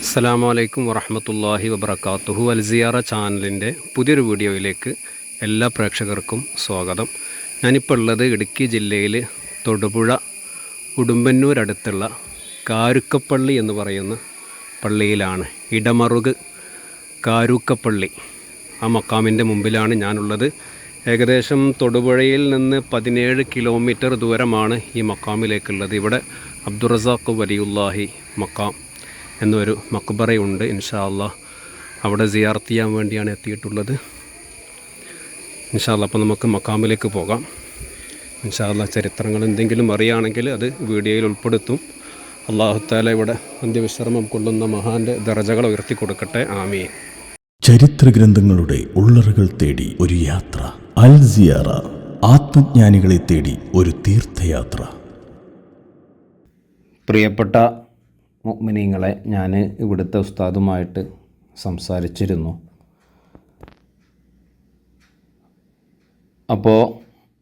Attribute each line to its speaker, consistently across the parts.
Speaker 1: അസ്സാം വലൈക്കും വറഹമത്തല്ലാഹി വബർക്കാത്തുഹു അൽസിയാറ ചാനലിന്റെ പുതിയൊരു വീഡിയോയിലേക്ക് എല്ലാ പ്രേക്ഷകർക്കും സ്വാഗതം. ഞാനിപ്പോൾ ഉള്ളത് ഇടുക്കി ജില്ലയിൽ തൊടുപുഴ ഉടുമ്പന്നൂർ അടുത്തുള്ള കാരുക്കപ്പള്ളി എന്ന് പറയുന്ന പള്ളിയിലാണ്. ഇടമറുക് കാരൂക്കപ്പള്ളി. ആ മക്കാമിന്റെ മുമ്പിലാണ് ഞാനുള്ളത്. ഏകദേശം തൊടുപുഴയിൽ നിന്ന് പതിനേഴ് കിലോമീറ്റർ ദൂരമാണ് ഈ മക്കാമിലേക്കുള്ളത്. ഇവിടെ അബ്ദുറസാഖ് വലിയുല്ലാഹി മക്കാം. എന്നൊരു മക്ബറയുണ്ട് ഇൻഷാ അല്ലാ അവിടെ സിയാർത്ത് ചെയ്യാൻ വേണ്ടിയാണ് എത്തിയിട്ടുള്ളത്. ഇൻഷാല്ല അപ്പോൾ നമുക്ക് മക്കാമിലേക്ക് പോകാം. ഇൻഷാല്ല ചരിത്രങ്ങൾ എന്തെങ്കിലും അറിയുകയാണെങ്കിൽ അത് വീഡിയോയിൽ ഉൾപ്പെടുത്തും. അള്ളാഹുത്താല ഇവിടെ അന്ത്യവിശ്രമം കൊള്ളുന്ന മഹാന്റെ ദർജകൾ ഉയർത്തി കൊടുക്കട്ടെ. ആമീൻ.
Speaker 2: ചരിത്രഗ്രന്ഥങ്ങളുടെ ഉള്ളറുകൾ തേടി ഒരു യാത്ര. അൽ സിയാറ ആത്മജ്ഞാനികളെ തേടി ഒരു തീർത്ഥയാത്ര.
Speaker 1: പ്രിയപ്പെട്ട മുഅ്മിനീങ്ങളെ ഞാൻ ഇവിടുത്തെ ഉസ്താദുമായിട്ട് സംസാരിച്ചിരുന്നു. അപ്പോൾ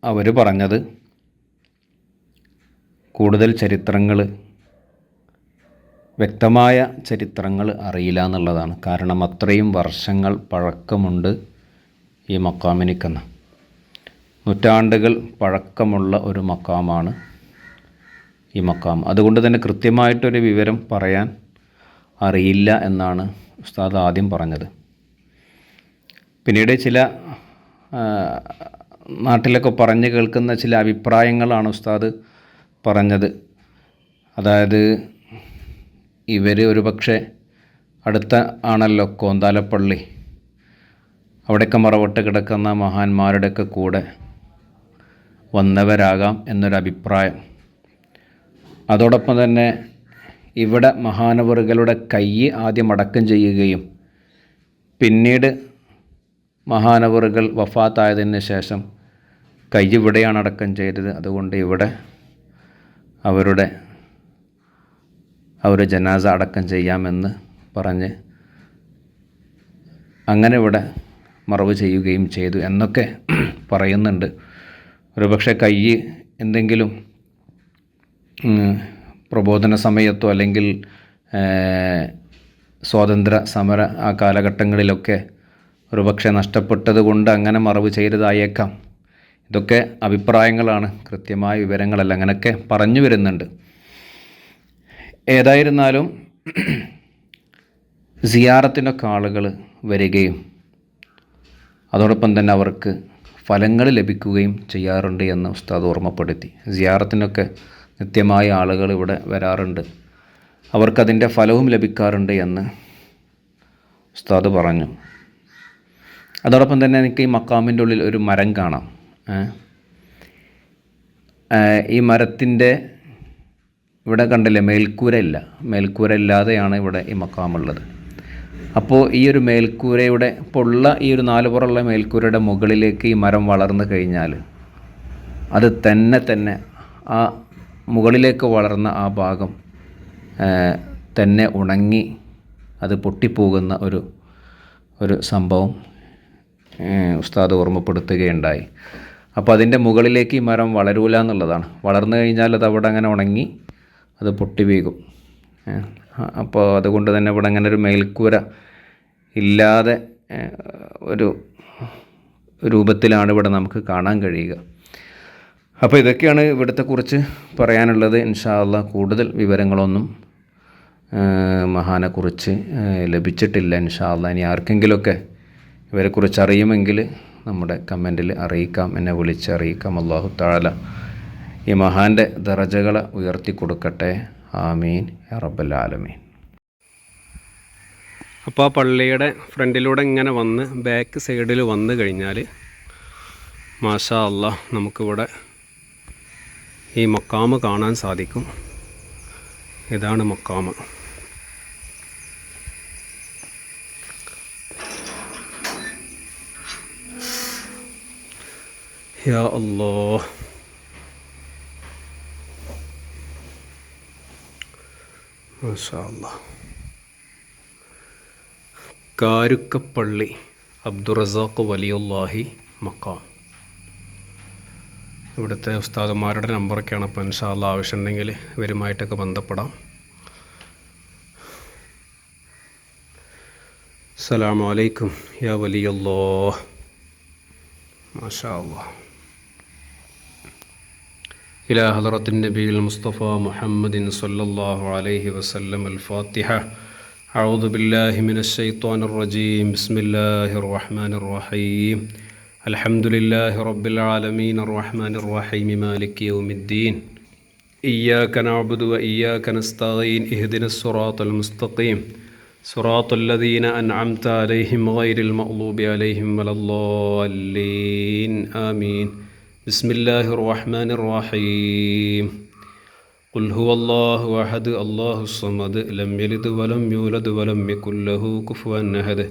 Speaker 1: അവർ പറഞ്ഞത് കൂടുതൽ ചരിത്രങ്ങൾ വ്യക്തമായ ചരിത്രങ്ങൾ അറിയില്ല എന്നുള്ളതാണ്. കാരണം അത്രയും വർഷങ്ങൾ പഴക്കമുണ്ട് ഈ മക്കാമിനിക്കെന്ന് നൂറ്റാണ്ടുകൾ പഴക്കമുള്ള ഒരു മക്കാമാണ് ഈ മക്കാം അതുകൊണ്ട് തന്നെ കൃത്യമായിട്ടൊരു വിവരം പറയാൻ അറിയില്ല എന്നാണ് ഉസ്താദ് ആദ്യം പറഞ്ഞത്. പിന്നീട് ചില നാട്ടിലൊക്കെ പറഞ്ഞു കേൾക്കുന്ന ചില അഭിപ്രായങ്ങളാണ് ഉസ്താദ് പറഞ്ഞത്. അതായത് ഇവർ ഒരുപക്ഷെ അടുത്ത ആണല്ലോ കോന്താലപ്പള്ളി. അവിടെയൊക്കെ മറവട്ട് കിടക്കുന്ന മഹാന്മാരുടെയൊക്കെ കൂടെ വന്നവരാകാം എന്നൊരു അഭിപ്രായം അതോടൊപ്പം തന്നെ ഇവിടെ മഹാനവറുകളുടെ കൈ ആദ്യം അടക്കം ചെയ്യുകയും പിന്നീട് മഹാനവറുകൾ വഫാത്തായതിന് ശേഷം കൈ ഇവിടെയാണ് അടക്കം ചെയ്തത്. അതുകൊണ്ട് ഇവിടെ അവരുടെ അവർ ജനാസ അടക്കം ചെയ്യാമെന്ന് പറഞ്ഞ് അങ്ങനെ ഇവിടെ മറവ് ചെയ്യുകയും ചെയ്തു എന്നൊക്കെ പറയുന്നുണ്ട്. ഒരുപക്ഷെ കൈ എന്തെങ്കിലും പ്രബോധന സമയത്തോ അല്ലെങ്കിൽ സ്വാതന്ത്ര്യ സമര ആ കാലഘട്ടങ്ങളിലൊക്കെ ഒരുപക്ഷെ നഷ്ടപ്പെട്ടത് കൊണ്ട് അങ്ങനെ മറവ് ചെയ്തതായേക്കാം. ഇതൊക്കെ അഭിപ്രായങ്ങളാണ്. കൃത്യമായ വിവരങ്ങളല്ല. അങ്ങനെയൊക്കെ പറഞ്ഞു വരുന്നുണ്ട്. ഏതായിരുന്നാലും സിയാറത്തിനൊക്കെ ആളുകൾ വരികയും അതോടൊപ്പം തന്നെ അവർക്ക് ഫലങ്ങൾ ലഭിക്കുകയും ചെയ്യാറുണ്ട് എന്ന് ഉസ്താദ് ഓർമ്മപ്പെടുത്തി. സിയാറത്തിനൊക്കെ നിത്യമായ ആളുകൾ ഇവിടെ വരാറുണ്ട്. അവർക്കതിന്റെ ഫലവും ലഭിക്കാറുണ്ട് എന്ന് ഉസ്താദ് പറഞ്ഞു. അതോടൊപ്പം തന്നെ എനിക്ക് ഈ മക്കാമിന്റെ ഉള്ളിൽ ഒരു മരം കാണാം. ഈ മരത്തിന്റെ ഇവിടെ കണ്ടില്ലേ മേൽക്കൂര ഇല്ല. മേൽക്കൂര ഇല്ലാതെയാണ് ഇവിടെ ഈ മക്കാമുള്ളത്. അപ്പോൾ ഈ ഒരു മേൽക്കൂരയുടെ ഉള്ള ഈ ഒരു നാല് പുറമുള്ള മേൽക്കൂരയുടെ മുകളിലേക്ക് ഈ മരം വളർന്നു കഴിഞ്ഞാൽ അത് തന്നെ തന്നെ ആ മുകളിലേക്ക് വളർന്ന ആ ഭാഗം തന്നെ ഉണങ്ങി അത് പൊട്ടിപ്പോകുന്ന ഒരു ഒരു സംഭവം ഉസ്താദ് ഓർമ്മപ്പെടുത്തുകയുണ്ടായി. അപ്പോൾ അതിന്റെ മുകളിലേക്ക് ഈ മരം വളരൂല എന്നുള്ളതാണ്. വളർന്നു കഴിഞ്ഞാൽ അത് അവിടെ അങ്ങനെ ഉണങ്ങി അത് പൊട്ടി വീകും അപ്പോൾ അതുകൊണ്ട് തന്നെ ഇവിടെ അങ്ങനെ ഒരു മേൽക്കൂര ഇല്ലാതെ ഒരു രൂപത്തിലാണ് ഇവിടെ നമുക്ക് കാണാൻ കഴിയുക. അപ്പോൾ ഇതൊക്കെയാണ് ഇവിടുത്തെ കുറിച്ച് പറയാനുള്ളത്. ഇൻഷാല്ല കൂടുതൽ വിവരങ്ങളൊന്നും മഹാനെക്കുറിച്ച് ലഭിച്ചിട്ടില്ല. ഇൻഷാല്ല ഇനി ആർക്കെങ്കിലുമൊക്കെ ഇവരെക്കുറിച്ച് അറിയുമെങ്കിൽ നമ്മുടെ കമന്റിൽ അറിയിക്കാം. എന്നെ വിളിച്ച് അറിയിക്കാം അള്ളാഹു താല ഈ മഹാന്റെ ദറജകളെ ഉയർത്തി കൊടുക്കട്ടെ. ആമീൻ. റബ്ബൽ ആലമീൻ. അപ്പോൾ ആ പള്ളിയുടെ ഫ്രണ്ടിലൂടെ ഇങ്ങനെ വന്ന് ബാക്ക് സൈഡിൽ വന്നു കഴിഞ്ഞാൽ മാഷാ അല്ല നമുക്കിവിടെ ഈ മക്കാമ കാണാൻ സാധിക്കും. ഇതാണ് മക്കാമ. യാ അല്ലോ കാരുക്കപ്പള്ളി അബ്ദുറസാഖ് വലിയുല്ലാഹി മക്കാം. ഇവിടുത്തെ ഉസ്താദന്മാരുടെ നമ്പറൊക്കെയാണ് അപ്പോൾ ഇൻഷാല്ല ആവശ്യമുണ്ടെങ്കിൽ ഇവരുമായിട്ടൊക്കെ ബന്ധപ്പെടാം
Speaker 3: السلام عليكم يا ولي الله ما شاء الله إلى حضرة النبي المصطفى محمد صلى الله عليه وسلم الفاتحة أعوذ بالله من الشيطان الرجيم بسم الله الرحمن الرحيم الحمد لله رب العالمين الرحمن الرحيم مالك يوم الدين. إياك نعبد وإياك نستعين اهدنا الصراط المستقيم. صراط الذين أنعمت عليهم غير المغضوب عليهم ولا الضالين. آمين. بسم الله الرحمن الرحيم. قل هو الله أحد الله الصمد لم يلد ولم يولد ولم يكن له كفوا أحد.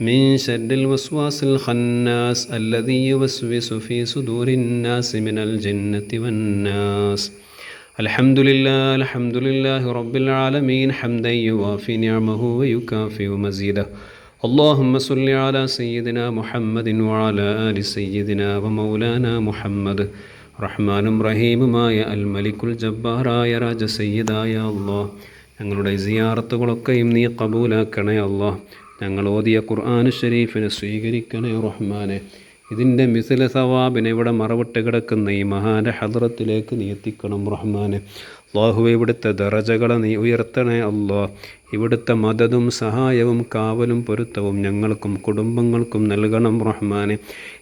Speaker 3: من شر الوسواس الخناس الذي يوسوس في صدور الناس من الجنة والناس الحمد لله الحمد لله رب العالمين حمدا يوافي نعمه ويكافئ مزيده اللهم صل على سيدنا محمد وعلى آل سيدنا ومولانا محمد റഹ്മാനും റഹീമുമായ അൽ മലിക്കുൽ ജബ്ബാറായ രാജ സയ്യിദായ അള്ളാഹ് ഞങ്ങളുടെ സിയാറത്തുകളൊക്കെയും നീ കബൂലാക്കണേ അള്ളാഹ് ഞങ്ങൾ ഓതിയ ഖുർആാനു ഷരീഫിനെ സ്വീകരിക്കണേ റഹ്മാനെ. ഇതിന്റെ മിസില സവാബിനെ ഇവിടെ മറവിട്ട് കിടക്കുന്ന ഈ മഹാന്റെ ഹദ്രത്തിലേക്ക് നീ എത്തിക്കണം റഹ്മാനെ. അള്ളാഹുവെ ഇവിടുത്തെ ദറജകളെ നീ ഉയർത്തണേ അള്ളാഹ് ഇവിടുത്തെ മദതും സഹായവും കാവലും പൊരുത്തവും ഞങ്ങൾക്കും കുടുംബങ്ങൾക്കും നൽകണം റഹ്മാനെ.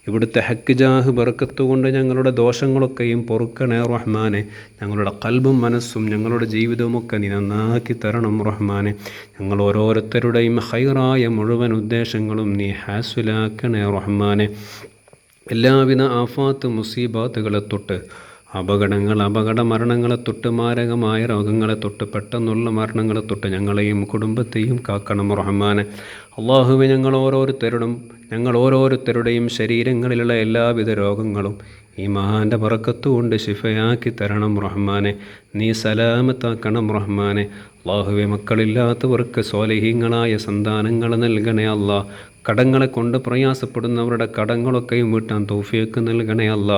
Speaker 3: ഇവിടുത്തെ ഹക്ക് ബർക്കത്ത് ബർക്കത്തുകൊണ്ട് ഞങ്ങളുടെ ദോഷങ്ങളൊക്കെയും പൊറുക്കണേ റഹ്മാനെ. ഞങ്ങളുടെ കൽബും മനസ്സും ഞങ്ങളുടെ ജീവിതവുമൊക്കെ നീ നന്നാക്കി തരണം റഹ്മാനെ. ഞങ്ങൾ ഓരോരുത്തരുടെയും ഹൈറായ മുഴുവൻ ഉദ്ദേശങ്ങളും നീ ഹാസുലാക്കണേ റഹ്മാനെ. എല്ലാവിധ ആഫാത്ത് മുസീബാത്തുകളെ തൊട്ട് അപകടങ്ങൾ അപകട മരണങ്ങളെ തൊട്ട് മാരകമായ രോഗങ്ങളെ തൊട്ട് പെട്ടെന്നുള്ള മരണങ്ങളെ തൊട്ട് ഞങ്ങളെയും കുടുംബത്തെയും കാക്കണം റഹ്മാനെ. അള്ളാഹുവെ ഞങ്ങൾ ഓരോരുത്തരുടും ഞങ്ങൾ ഓരോരുത്തരുടെയും ശരീരങ്ങളിലുള്ള എല്ലാവിധ രോഗങ്ങളും ഈ മഹാന്റെ പറക്കത്തുകൊണ്ട് ശിഫയാക്കി തരണം റഹ്മാനെ. നീ സലാമത്താക്കണം റഹ്മാനെ. അള്ളാഹുവെ മക്കളില്ലാത്തവർക്ക് സ്വാലഹീങ്ങളായ സന്താനങ്ങൾ നൽകണേ അള്ളാഹ് കടങ്ങളെ കൊണ്ട് പ്രയാസപ്പെടുന്നവരുടെ കടങ്ങളൊക്കെയും വീട്ടാൻ തോഫിയൊക്കെ നൽകണേ അല്ല.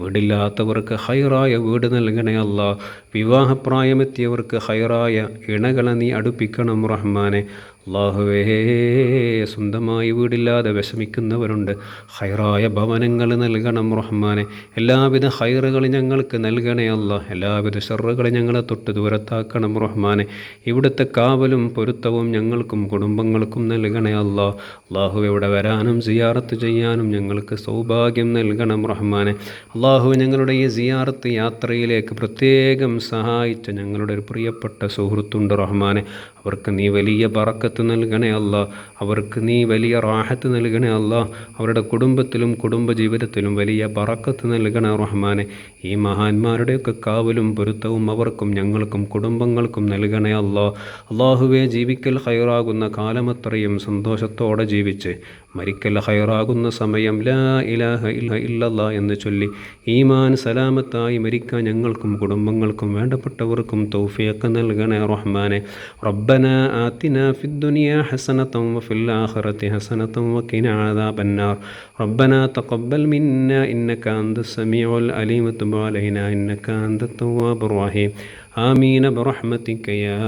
Speaker 3: വീടില്ലാത്തവർക്ക് ഹൈറായ വീട് നൽകണേ അല്ല. വിവാഹപ്രായമെത്തിയവർക്ക് ഹൈറായ ഇണകളെ നീ അടുപ്പിക്കണം റഹ്മാനെ. അള്ളാഹുവേ സ്വന്തമായി വീടില്ലാതെ വിഷമിക്കുന്നവരുണ്ട്. ഹൈറായ ഭവനങ്ങൾ നൽകണം റഹ്മാനെ. എല്ലാവിധ ഹൈറുകൾ ഞങ്ങൾക്ക് നൽകണേ അല്ല. എല്ലാവിധ ഷെറുകൾ ഞങ്ങളെ തൊട്ട് ദൂരത്താക്കണം റഹ്മാനെ. ഇവിടുത്തെ കാവലും പൊരുത്തവും ഞങ്ങൾക്കും കുടുംബങ്ങൾക്കും നൽകണേ അല്ല. അള്ളാഹു ഇവിടെ വരാനും സിയാറത്ത് ചെയ്യാനും ഞങ്ങൾക്ക് സൗഭാഗ്യം നൽകണം റഹ്മാനെ. അള്ളാഹു ഞങ്ങളുടെ ഈ സിയാറത്ത് യാത്രയിലേക്ക് പ്രത്യേകം സഹായിച്ച ഞങ്ങളുടെ ഒരു പ്രിയപ്പെട്ട സുഹൃത്തുണ്ട് റഹ്മാനെ. അവർക്ക് നീ വലിയ പറക്കത്ത് നൽകണേ അല്ല. അവർക്ക് നീ വലിയ റാഹത്ത് നൽകണേ അല്ല. അവരുടെ കുടുംബത്തിലും കുടുംബജീവിതത്തിലും വലിയ പറക്കത്ത് നൽകണേ റഹ്മാനെ. ഈ മഹാന്മാരുടെയൊക്കെ കാവലും പൊരുത്തവും അവർക്കും ഞങ്ങൾക്കും കുടുംബങ്ങൾക്കും നൽകണേ അല്ല. അള്ളാഹുവെ ജീവിക്കൽ ഹൈറാകുന്ന കാലമത്രയും സന്തോഷത്തോടെ ജീവിച്ച്. മരിക്കൽ ഹൈറാകുന്ന സമയം ലാ ഇലാഹ ഇല്ല ഇല്ലല്ല എന്ന് ചൊല്ലി ഈമാൻ സലാമത്തായി മരിക്കാൻ ഞങ്ങൾക്കും കുടുംബങ്ങൾക്കും വേണ്ടപ്പെട്ടവർക്കും തൗഫിയൊക്കെ നൽകണേ റഹ്മാനെ ربنا آتنا في الدنيا حسنة وفي الآخرة حسنة وقنا عذاب النار ربنا تقبل منا إنك أنت السميع العليم وتب علينا إنك أنت التواب الرحيم آمين برحمتك يا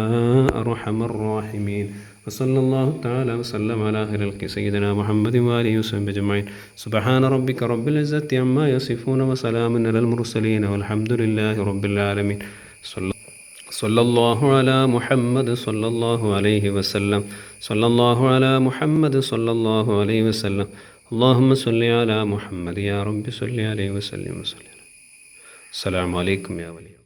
Speaker 3: أرحم الراحمين وصلى الله تعالى وسلم على خلق سيدنا محمد وآله وصحبه أجمعين سبحان ربك رب العزة عما يصفون وسلام على المرسلين والحمد لله رب العالمين صلى صلى الله على محمد صلى الله عليه وسلم صلى الله على محمد صلى الله عليه وسلم اللهم صل على محمد يا رب صل عليه وسلم وسلم السلام عليكم يا ولي